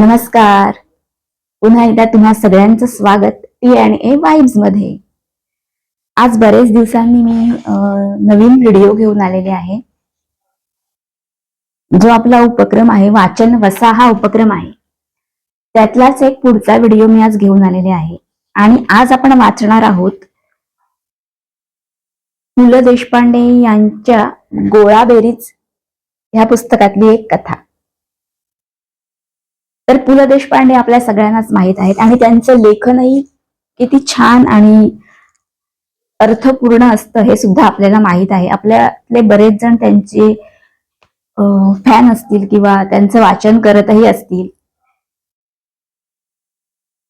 नमस्कार. पुन्हा एकदा तुम्हा सगळ्यांचं स्वागत टी अँड ए वाईब्समध्ये. आज बरेच दिवसांनी मी अं, नवीन व्हिडिओ घेऊन आलेले आहे. जो आपला उपक्रम आहे वाचन वसा हा उपक्रम आहे. त्यातलाच एक पुढचा व्हिडिओ मी आज घेऊन आलेले आहे. आणि आज आपण वाचणार आहोत पु ल देशपांडे यांच्या गोळाबेरीज ह्या पुस्तकातली एक कथा. तर पु ल देशपांडे आपल्या सगळ्यांनाच माहीत आहेत आणि त्यांचं लेखनही किती छान आणि अर्थपूर्ण असतं हे सुद्धा आपल्याला माहीत आहे. आपल्यातले बरेच जण त्यांचे फॅन असतील किंवा त्यांचं वाचन करतही असतील.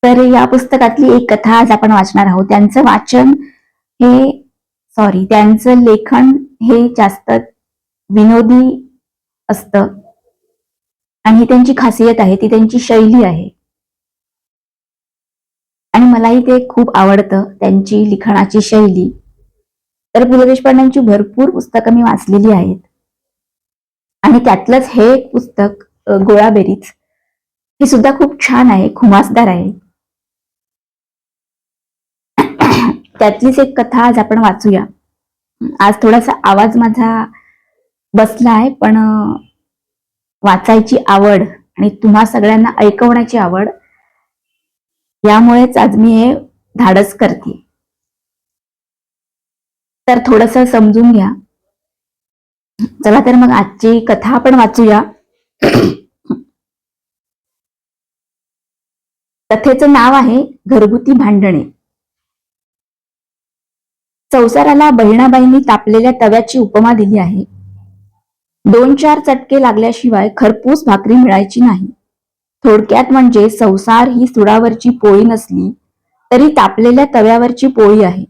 तर या पुस्तकातली एक कथा आज आपण वाचणार आहोत. त्यांचं वाचन हे सॉरी त्यांचं लेखन हे जास्त विनोदी असतं. आणि ही त्यांची खासियत आहे ती त्यांची शैली आहे. आणि मलाही ते खूप आवडतं त्यांची लिखाणाची शैली. तर पु ल देशपांड्यांची भरपूर पुस्तकं मी वाचलेली आहेत. आणि त्यातलंच हे एक पुस्तक गोळाबेरीज हे सुद्धा खूप छान आहे खुमासदार आहे. त्यातलीच एक कथा आज आपण वाचूया. आज थोडासा आवाज माझा बसला आहे पण वाचायची आवड आणि तुम्हा सगळ्यांना ऐकवण्याची आवड यामुळेच आज मी हे धाडस करते. तर थोडस समजून घ्या. चला तर मग आजची कथा आपण वाचूया. कथेचं नाव आहे घरगुती भांडणे. संसाराला बहिणाबाईंनी तापलेल्या तव्याची उपमा दिली आहे. दोन चार चटके लागल्याशिवाय खरपूस भाकरी मिळायची नाही. थोडक्यात म्हणजे संसार ही सुडावरची पोळी नसली तरी तापलेल्या तव्यावरची पोळी आहे.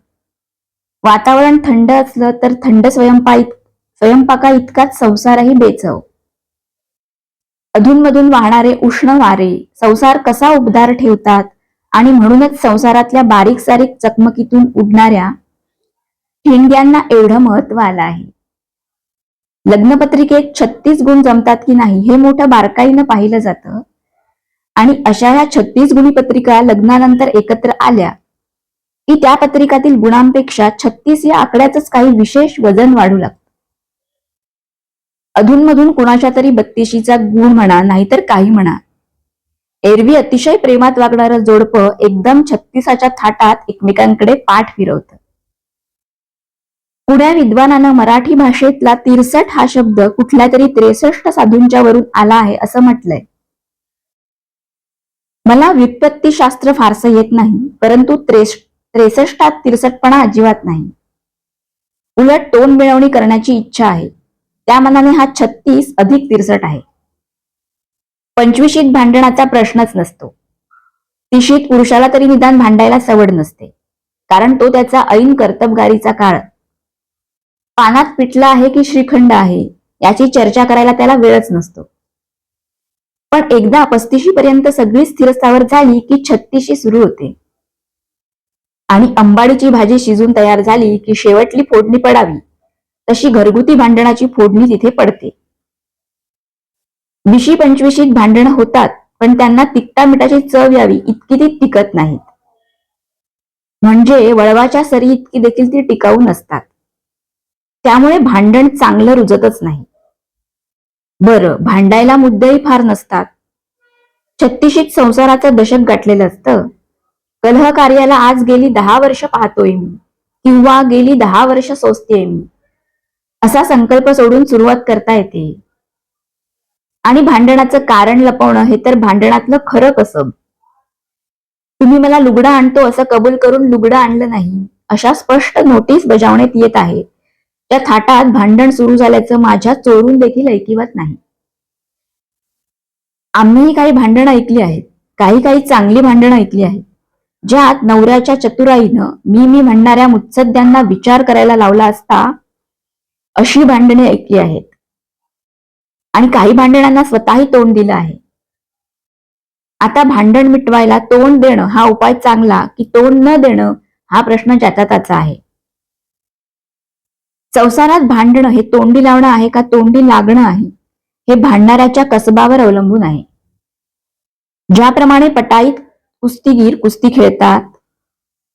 वातावरण थंड असलं तर थंड स्वयंपा स्वयंपाका इतकाच संसारही बेचव. अधूनमधून वाहणारे उष्ण वारे संसार कसा उबदार ठेवतात आणि म्हणूनच संसारातल्या बारीक सारीक चकमकीतून उडणाऱ्या ठिणग्यांना एवढं महत्त्व आलं आहे. लग्नपत्रिकेत छत्तीस गुण जमतात की नाही हे मोठं बारकाईनं पाहिलं जातं. आणि अशा ह्या छत्तीस गुणी पत्रिका लग्नानंतर एकत्र आल्या की त्या पत्रिकातील गुणांपेक्षा छत्तीस या आकड्याच काही विशेष वजन वाढू लागतं. अधूनमधून कुणाच्या तरी बत्तीशीचा गुण म्हणा नाहीतर काही म्हणा. एरवी अतिशय प्रेमात वागणारं जोडपं एकदम छत्तीसाच्या थाटात एकमेकांकडे पाठ फिरवतं. पुण्या विद्वानानं मराठी भाषेतला तिरसठ हा शब्द कुठल्या तरी त्रेसष्ट साधूंच्या वरून आला आहे असं म्हटलंय. मला व्युत्पत्तीशास्त्र फारसं येत नाही परंतु त्रेस त्रेसष्टात तिरसटपणा अजिबात नाही. उलट तोंड मिळवणी करण्याची इच्छा आहे. त्या मनाने हा छत्तीस अधिक तिरसट आहे. पंचवीशीत भांडणाचा प्रश्नच नसतो. तिशीत पुरुषाला तरी निदान भांडायला सवड नसते कारण तो त्याचा ऐन कर्तबगारीचा काळ पानात पिटला आहे की श्रीखंड आहे? याची चर्चा करायला त्याला वेळच नसतो. पण एकदा पस्तीशी पर्यंत सगळी स्थिरस्थावर झाली की छत्तीशी सुरू होते. आणि अंबाडीची भाजी शिजून तयार झाली की शेवटली फोडणी पडावी. तशी घरगुती भांडणाची फोडणी तिथे पडते. विशी पंचवीशीत भांडणं होतात पण त्यांना तिखटा मिठाची चव यावी इतकी ती टिकत नाहीत. म्हणजे वळवाच्या सरी इतकी देखील ती टिकाऊ नसतात. त्यामुळे भांडण चांगलं रुजतच नाही. बरं भांडायला मुद्देही फार नसतात. छत्तीशीत संसाराचं दशक गाठलेलं असतं. कलह कार्याला आज गेली दहा वर्ष पाहतोय मी किंवा गेली दहा वर्ष सोसतेय मी. असा संकल्प सोडून सुरुवात करता येते. आणि भांडणाचं कारण लपवणं हे तर भांडणातलं खरं कसं तुम्ही मला लुगडं आणतो असं कबूल करून लुगडं आणलं नाही अशा स्पष्ट नोटीस बजावण्यात येत आहे. त्या थाटात भांडण सुरू झाल्याचं माझ्या चोरून देखील ऐकिवत नाही. आम्हीही काही भांडणं ऐकली आहेत. काही काही चांगली भांडणं ऐकली आहेत. ज्यात नवऱ्याच्या चतुराईनं मी मी म्हणणाऱ्या मुत्सद्यांना विचार करायला लावला असता अशी भांडणे ऐकली आहेत. आणि काही भांडणांना स्वतःही तोंड दिलं आहे. आता भांडण मिटवायला तोंड देणं हा उपाय चांगला की तोंड न देणं हा प्रश्न ज्याचा त्याचा आहे. संसारात भांडणं हे तोंडी लावणं आहे का तोंडी लागणं आहे? हे भांडणाऱ्याच्या कसबावर अवलंबून आहे. ज्याप्रमाणे पटाईत कुस्तीगीर कुस्ती खेळतात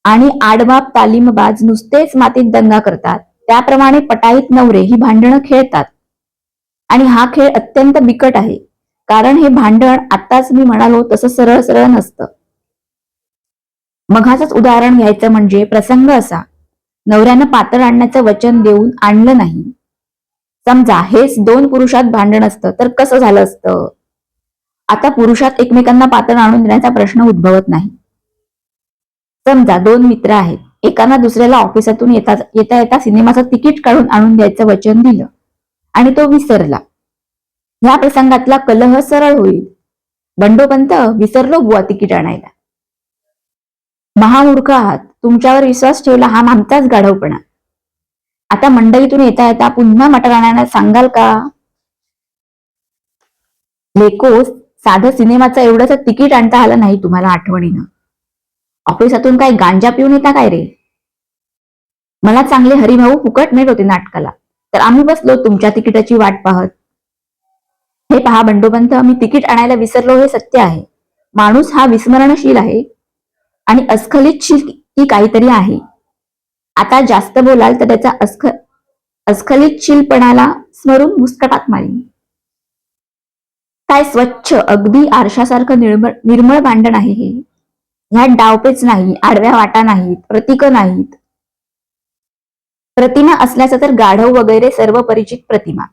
आणि आडबाप तालीमबाज नुसतेच मातीत दंगा करतात त्याप्रमाणे पटाईत नवरे ही भांडणं खेळतात. आणि हा खेळ अत्यंत बिकट आहे कारण हे भांडण आताच मी म्हणालो तसं सरळ सरळ नसतं. मघाच उदाहरण घ्यायचं म्हणजे प्रसंग असा. नवऱ्यानं पातळ आणण्याचं वचन देऊन आणलं नाही. समजा हेच दोन पुरुषात भांडण असतं तर कसं झालं असतं? आता पुरुषात एकमेकांना पातळ आणून देण्याचा प्रश्न उद्भवत नाही. समजा दोन मित्र आहेत एकांना दुसऱ्याला ऑफिसातून येता येता येता सिनेमाचं तिकीट काढून आणून द्यायचं वचन दिलं आणि तो विसरला. ह्या प्रसंगातला कलह सरळ होईल. बंडोपंत विसरलो बुवा तिकीट आणायला. महामूर्ख आहात तुमच्यावर विश्वास ठेवला हा आमचाच गाढवपणा. आता मंडईतून येता येता पुन्हा मटर आणायला सांगाल का? लेकोस साधं सिनेमाचं एवढंच तिकीट आणता आलं नाही तुम्हाला आठवणीनं. ऑफिसातून काय गांजा पिऊन येता काय रे? मला चांगले हरिभाऊ फुकट मिळत होते नाटकाला. तर आम्ही बसलो तुमच्या तिकिटाची वाट पाहत. हे पहा बंडोबंत मी तिकीट आणायला विसरलो हे सत्य आहे. माणूस हा विस्मरणशील आहे. आणि अस्खलितशील ही काहीतरी आहे. आता जास्त बोलाल तर त्याचा अस्ख अस्खलितशीलपणाला स्मरून मुस्कटात मारीन. काय स्वच्छ अगदी आरशासारखं निर्मळ निर्मळ भांडण आहे हे. ह्यात डावपेच नाही आडव्या वाटा नाहीत प्रतीक नाहीत. प्रतिमा असल्याचं तर गाढव वगैरे सर्व परिचित प्रतिमा.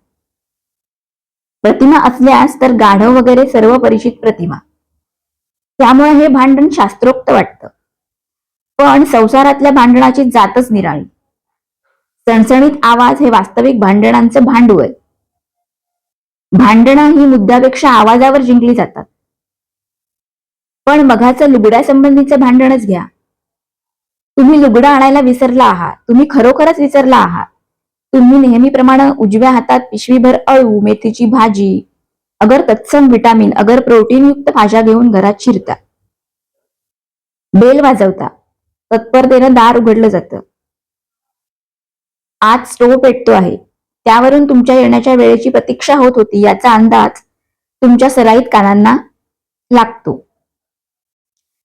प्रतिमा असल्यास तर गाढव वगैरे सर्व परिचित प्रतिमा. त्यामुळे हे भांडण शास्त्रोक्त वाटतं. पण संसारातल्या भांडणाची जातच निराळी. सणसणीत आवाज हे वास्तविक भांडणांचं भांडू आहे भांडणं ही मुद्द्यापेक्षा आवाजावर जिंकली जातात. पण मघाचं लुगड्यासंबंधीचं भांडणच घ्या. तुम्ही लुगडं आणायला विसरला आहात. तुम्ही खरोखरच विसरला आहात. तुम्ही नेहमीप्रमाणे उजव्या हातात पिशवीभर अळू मेथीची भाजी अगर तत्सम विटामिन अगर प्रोटीन युक्त भाज्या घेऊन घरात शिरता. बेल वाजवता. तत्परतेनं दार उघडलं जातं. आज स्टोव पेटतो आहे. त्यावरून तुमच्या येण्याच्या वेळेची प्रतीक्षा होत होती याचा अंदाज तुमच्या सराईत कानांना लागतो.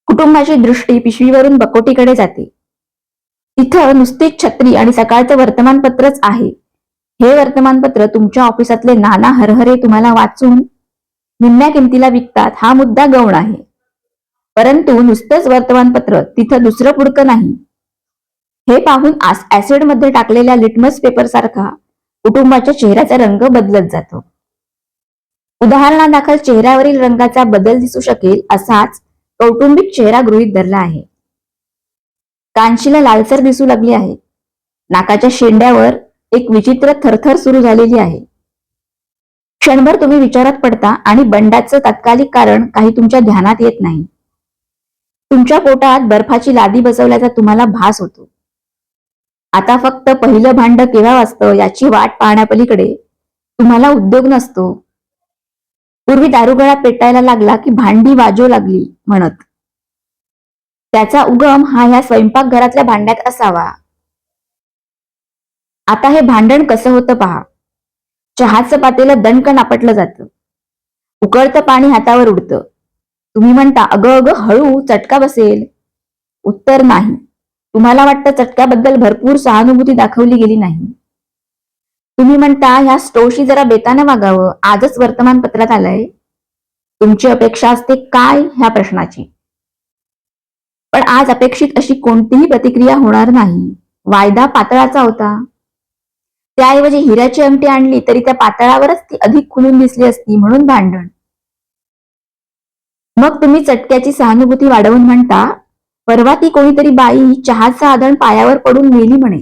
कुटुंबाची दृष्टी पिशवीवरून बकोटीकडे जाते. तिथं नुसतीच छत्री आणि सकाळचं वर्तमानपत्रच आहे. हे वर्तमानपत्र तुमच्या ऑफिसातले नाना हरहरे तुम्हाला वाचून निम्म्या किमतीला विकतात हा मुद्दा गौण आहे. परंतु नुसतंच वर्तमानपत्र तिथं दुसरं पुडकं नाही. हे पाहून ऍसिडमध्ये टाकलेल्या लिटमस पेपर सारखा कुटुंबाच्या चेहऱ्याचा रंग बदलत जातो. उदाहरणादाखल चेहऱ्यावरील रंगाचा बदल दिसू शकेल असाच कौटुंबिक चेहरा गृहीत धरला आहे. कांशीला लालसर दिसू लागली आहे. नाकाच्या शेंड्यावर एक विचित्र थरथर सुरू झालेली आहे. क्षणभर तुम्ही विचारात पडता आणि बंडाचं तात्कालिक कारण काही तुमच्या ध्यानात येत नाही. तुमच्या पोटात बर्फाची लादी बसवल्याचा तुम्हाला भास होतो. आता फक्त पहिलं भांड केव्हा वाजतं याची वाट पाहण्यापलीकडे तुम्हाला उद्योग नसतो. पूर्वी दारुगळा पेटायला लागला की भांडी वाजू लागली म्हणत. त्याचा उगम हा ह्या स्वयंपाकघरातल्या भांड्यात असावा. आता हे भांडण कसं होतं पहा. चहाचं पातेलं दणकण आपटलं जातं. उकळतं पाणी हातावर उडतं. तुम्ही म्हणता अगं अगं हळू चटका बसेल. उत्तर नाही. तुम्हाला वाटतं चटक्याबद्दल भरपूर सहानुभूती दाखवली गेली नाही. तुम्ही म्हणता ह्या स्टोशी जरा बेतानं वागावं. आजच वर्तमानपत्रात आलंय. तुमची अपेक्षा असते काय ह्या प्रश्नाची? पण आज अपेक्षित अशी कोणतीही प्रतिक्रिया होणार नाही. वायदा पातळाचा होता. त्याऐवजी हिऱ्याची अंगठी आणली तरी त्या पातळावरच ती अधिक खुलून दिसली असती म्हणून भांडण. मग तुम्ही चटक्याची सहानुभूती वाढवून म्हणता परवा ती कोणीतरी बाई चहाचं आदण पायावर पडून गेली म्हणे.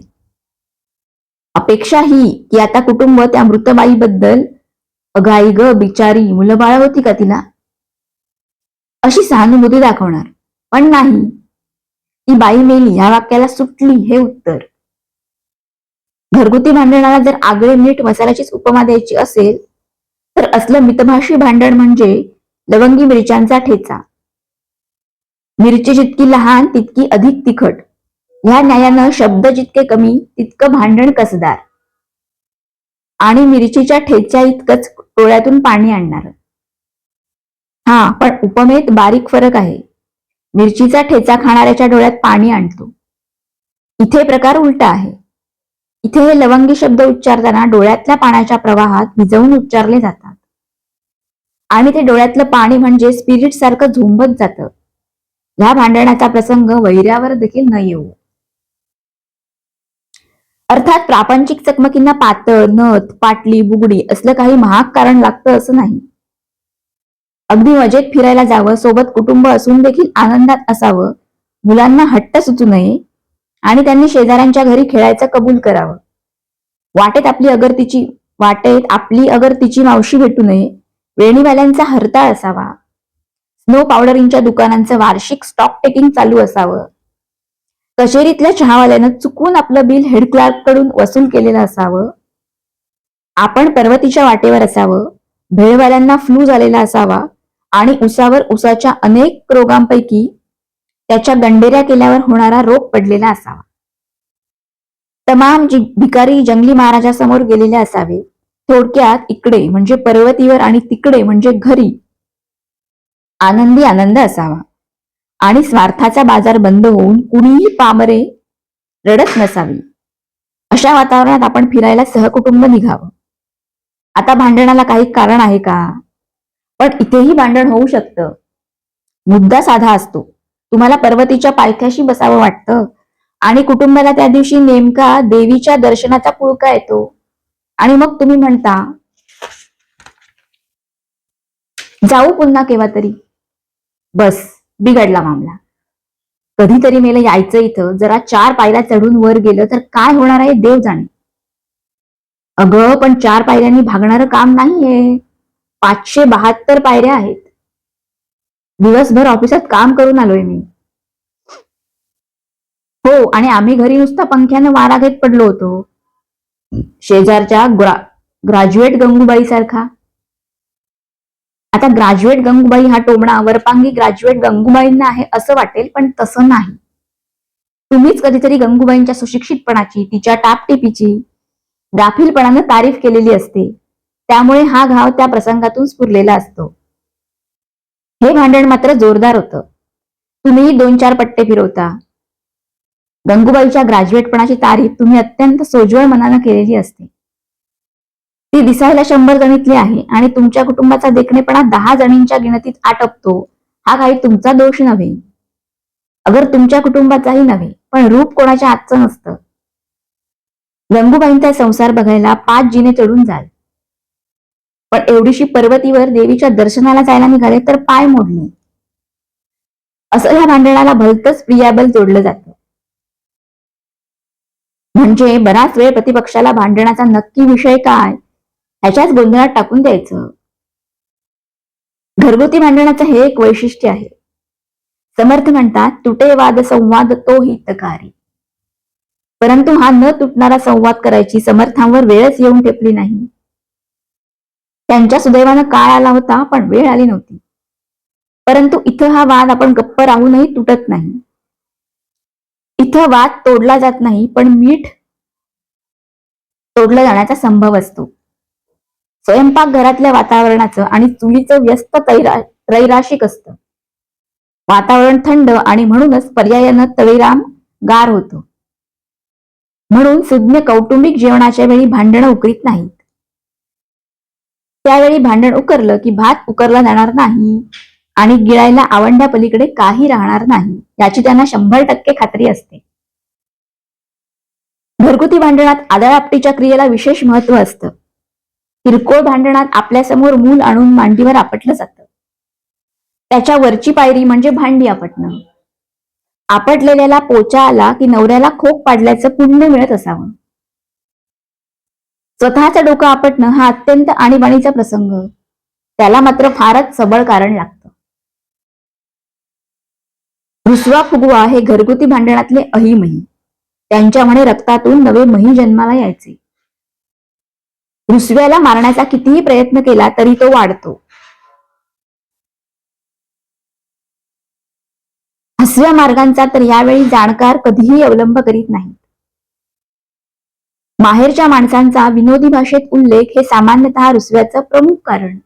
अपेक्षा ही की आता कुटुंब त्या मृत बाईबद्दल अगाई ग बिचारी मुलं बाळ होती का तिला? अशी सहानुभूती दाखवणार. पण नाही. ती बाई मेली ह्या वाक्याला सुटली हे उत्तर. घरगुती भांडणाला जर आगळे मीठ मसाल्याचीच उपमा द्यायची असेल तर असलं मितभाषी भांडण म्हणजे लवंगी मिरच्यांचा ठेचा. मिरची जितकी लहान तितकी अधिक तिखट. ह्या न्यायानं शब्द जितके कमी तितकं भांडण कसदार. आणि मिरचीच्या ठेच्या इतकंच डोळ्यातून पाणी आणणार. हा पण उपमेत बारीक फरक आहे. मिरचीचा ठेचा खाणाऱ्याच्या डोळ्यात पाणी आणतो. इथे प्रकार उलटा आहे. इथे हे लवंगी शब्द उच्चारताना डोळ्यातल्या पाण्याच्या प्रवाहात भिजवून उच्चारले जातात. आणि ते डोळ्यातलं पाणी म्हणजे स्पिरिट सारखं झोंबत जातं. ह्या भांडणाचा प्रसंग वैऱ्यावर देखील न येऊ. अर्थात प्रापंचिक चकमकींना पातळ नथ पाटली बुगडी असलं काही महाग कारण लागतं असं नाही. अगदी मजेत फिरायला जावं सोबत कुटुंब असून देखील आनंदात असावं मुलांना हट्ट सुचू नये आणि त्यांनी शेजाऱ्यांच्या घरी खेळायचं कबूल करावं. वाटेत आपली अगर तिची वाटेत आपली अगर तिची मावशी भेटू नये. वेणीवाल्यांचा हरताळ असावा. स्नो पावडरिंगच्या दुकानांचं वार्षिक स्टॉक टेकिंग चालू असावं. कचेरीतल्या चहावाल्यानं चुकून आपलं बिल हेड क्लार्ककडून वसूल केलेलं असावं. आपण पर्वतीच्या वाटेवर असावं. भेळवाल्यांना फ्लू झालेला असावा. आणि उसावर उसाच्या अनेक रोगांपैकी त्याच्या गंडेऱ्या केल्यावर होणारा रोग पडलेला असावा. तमाम भिकारी जंगली महाराजासमोर गेलेले असावे. थोडक्यात इकडे म्हणजे पर्वतीवर आणि तिकडे म्हणजे घरी आनंदी आनंद असावा. आणि स्वार्थाचा बाजार बंद होऊन कुणीही पामरे रडत नसावी. अशा वातावरणात आपण फिरायला सहकुटुंब निघावं. आता भांडणाला काही कारण आहे का? पण इथेही भांडण होऊ शकतं. मुद्दा साधा असतो. तुम्हाला पर्वतीच्या पायथ्याशी बसावं वाटतं. आणि कुटुंबाला त्या दिवशी नेमका देवीच्या दर्शनाचा पुळका येतो. आणि मग तुम्ही म्हणता जाऊ पुन्हा केव्हा तरी. बस बिघडला मामला. कधीतरी मेला यायचं इथं जरा चार पायऱ्या चढून वर गेलं तर काय होणार आहे देव जाणे. अगं पण चार पायऱ्यांनी भागणारं काम नाहीये. पाचशे बहात्तर पायऱ्या आहेत. दिवसभर ऑफिसात काम करून आलोय मी. हो आणि आम्ही घरी नुसता पंख्यानं वारा घेत पडलो होतो. शेजारच्या ग्रा ग्रॅज्युएट गंगूबाई सारखा आता ग्रॅज्युएट गंगूबाई हा टोमणा वरपांगी ग्रॅज्युएट गंगूबाईंना आहे असं वाटेल पण तसं नाही. तुम्हीच कधीतरी गंगूबाईंच्या सुशिक्षितपणाची तिच्या टापटिपीची गाफीलपणानं तारीफ केलेली असते. त्यामुळे हा घाव त्या प्रसंगातून स्फुरलेला असतो. हे भांडण मात्र जोरदार होतं. तुम्ही दोन चार पट्टे फिरवता. गंगूबाईच्या ग्रॅज्युएटपणाची तारीफ तुम्ही अत्यंत सोज्वळ मनानं केलेली असते. ती दिसायला शंभर जणीतली आहे आणि तुमच्या कुटुंबाचा देखणेपणा दहा जणींच्या गिणतीत आटपतो हा काही तुमचा दोष नव्हे. अगर तुमच्या कुटुंबाचाही नव्हे पण रूप कोणाच्या आजचं नसतं. गंगूबाईंचा संसार बघायला पाच जिने चढून जाल. पण एवढीशी पर्वतीवर देवीच्या दर्शनाला जायला निघाले तर पाय मोडले. असं ह्या भांडणाला भलतच प्रियाबल जोडलं जातं. म्हणजे बराच वेळ प्रतिपक्षाला भांडणाचा नक्की विषय काय ह्याच्याच गोंधळात टाकून द्यायचं. घरगुती भांडणाचं हे एक वैशिष्ट्य आहे. समर्थ म्हणतात तुटे वाद संवाद तो हितकारी. परंतु हा न तुटणारा संवाद करायची समर्थांवर वेळच येऊन ठेपली नाही. त्यांच्या सुदैवानं काळ आला होता पण वेळ आली नव्हती. परंतु इथं हा वाद आपण गप्प राहूनही तुटत नाही. इथं वाद तोडला जात नाही पण मीठ तोडला जाण्याचा संभव असतो. स्वयंपाक घरातल्या वातावरणाचं आणि चुलीचं व्यस्त तैरा त्रैराशिक असतं. वातावरण थंड आणि म्हणूनच पर्यायानं तळीराम गार होतो. म्हणून सुज्ञ कौटुंबिक जेवणाच्या वेळी भांडणं उकरीत नाही त्यावेळी भांडण उकरलं की भात उकरला जाणार नाही आणि गिळायला आवंड्या पलीकडे काही राहणार नाही याची त्यांना शंभर टक्के खात्री असते. घरगुती भांडणात आदळापटीच्या क्रियेला विशेष महत्त्व असतं. किरकोळ भांडणात आपल्यासमोर मूल आणून मांडीवर आपटलं जातं. त्याच्या वरची पायरी म्हणजे भांडी आपटणं. आपटलेल्याला पोचा आला की नवऱ्याला खोक पाडल्याचं पुण्य मिळत असावं. स्वतःचं डोकं आपटणं हा अत्यंत आणीबाणीचा प्रसंग. त्याला मात्र फारच सबळ कारण लागतं. रुसवा फुगवा हे घरगुती भांडणातले अहिमही. त्यांच्यामुळे रक्तातून नवे मही जन्माला यायचे. रुसव्याला मारण्याचा कितीही प्रयत्न केला तरी तो वाढतो. हसव्या मार्गांचा तर यावेळी जाणकार कधीही अवलंब करीत नाही माहेरच्या माणसांचा विनोदी भाषेत उल्लेख हे सामान्यतः रुसव्याचं प्रमुख कारण.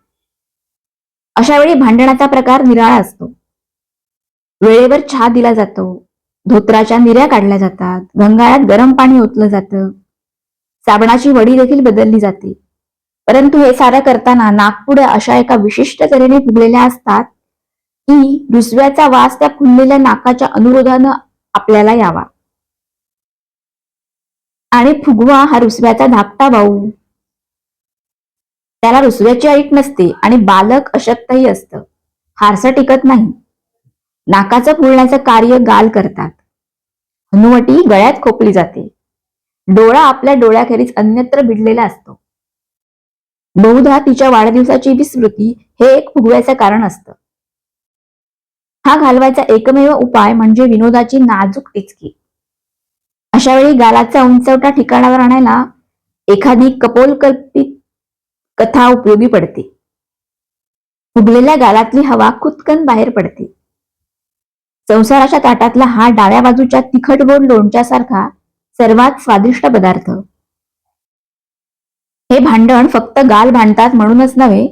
अशा वेळी भांडणाचा प्रकार निराळा असतो. वेळेवर चहा दिला जातो. धोत्राच्या निऱ्या काढल्या जातात. गंगाळ्यात गरम पाणी ओतलं जातं. साबणाची वडी देखील बदलली जाते. परंतु हे सारं करताना नागपुड्या अशा एका विशिष्ट तऱ्हेने फुगलेल्या असतात की रुसव्याचा वास त्या फुललेल्या नाकाच्या अनुरोधानं आपल्याला यावा. आणि फुगवा हा रुसव्याचा धाकटा भाऊ. त्याला रुसव्याची ऐक नसते आणि बालक अशक्तही असतं. हारसं टिकत नाही. नाकाचं फुलण्याचं कार्य गाल करतात. हनुवटी गळ्यात खोकली जाते. डोळा आपल्या डोळ्याखेरीज अन्यत्र भिडलेला असतो. बहुधा तिच्या वाढदिवसाची विस्मृती हे एक फुगव्याचं कारण असतं. हा घालवायचा एकमेव उपाय म्हणजे विनोदाची नाजूक टिचकी. अशा वेळी गालाचा उंचवटा ठिकाणावर आणायला एखादी कपोलकल्पित कथा उपयोगी पडते. फुगलेल्या गालातली हवा खुदकन बाहेर पडते. संसाराच्या ताटातला हा डाव्या बाजूच्या तिखट गोड लोणच्यासारखा सर्वात स्वादिष्ट पदार्थ. हे भांडण फक्त गाल भांडतात म्हणूनच नव्हे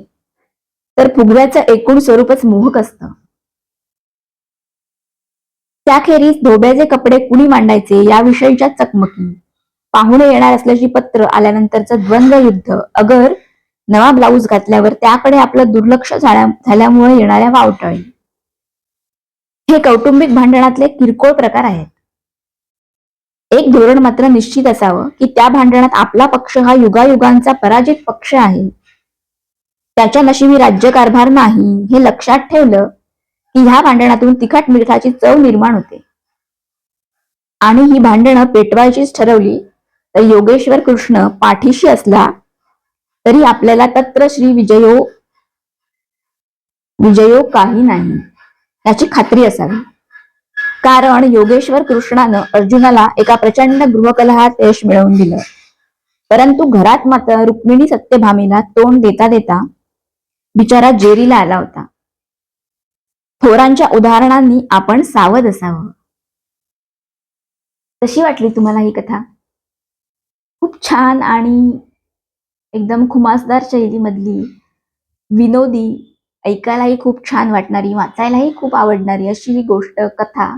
तर फुगव्याचं एकूण स्वरूपच मोहक असतं. त्याखेरीज धोब्याचे कपडे कुणी मांडायचे याविषयीच्या चकमकी पाहुणे येणार असल्याची पत्र आल्यानंतरचं द्वंद्व युद्ध. अगर नवा ब्लाऊज घातल्यावर त्याकडे आपलं दुर्लक्ष झाल्यामुळे येणाऱ्या वावटळी. हे कौटुंबिक भांडणातले किरकोळ प्रकार आहेत. एक धोरण मात्र निश्चित असावं की त्या भांडणात आपला पक्ष हा युगायुगांचा पराजित पक्ष आहे. त्याच्या नशिबी राज्यकारभार नाही हे लक्षात ठेवलं की ह्या भांडणातून तिखट मिठाची चव निर्माण होते. आणि ही भांडणं पेटवायचीच ठरवली तर योगेश्वर कृष्ण पाठीशी असला तरी आपल्याला तत्र श्री विजयो विजयो काही नाही याची खात्री असावी. कारण योगेश्वर कृष्णानं अर्जुनाला एका प्रचंड गृहकलहात यश मिळवून दिलं. परंतु घरात मात्र रुक्मिणी सत्यभामीला तोंड देता देता बिचारा जेरीला आला होता. थोरांच्या उदाहरणांनी आपण सावध असावं. कशी वाटली तुम्हाला ही कथा? खूप छान आणि एकदम खुमासदार शैलीमधली विनोदी ऐकायलाही खूप छान वाटणारी वाचायलाही खूप आवडणारी अशी ही गोष्ट कथा.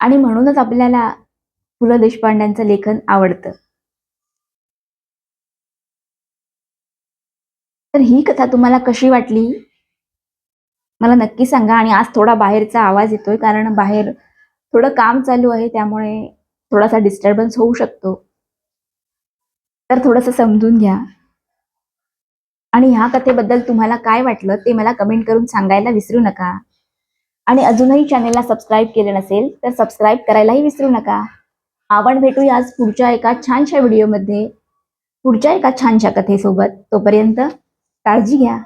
आणि म्हणूनच आपल्याला पु ल देशपांड्यांचं लेखन आवडतं. तर ही कथा तुम्हाला कशी वाटली? मला नक्की सांगा. आणि आज थोडा बाहेरचा आवाज येतोय कारण बाहेर थोडं काम चालू आहे त्यामुळे थोडासा डिस्टर्बन्स होऊ शकतो. तर थोडंसं समजून घ्या. आणि ह्या कथेबद्दल तुम्हाला काय वाटलं ते मला कमेंट करून सांगायला विसरू नका. आणि अजूनही चॅनेलला सबस्क्राईब केले नसेल तर सबस्क्राईब करायलाही विसरू नका. आपण भेटूया आज पुढच्या एका छानशा व्हिडिओमध्ये पुढच्या एका छानशा कथेसोबत. तोपर्यंत काळजी घ्या.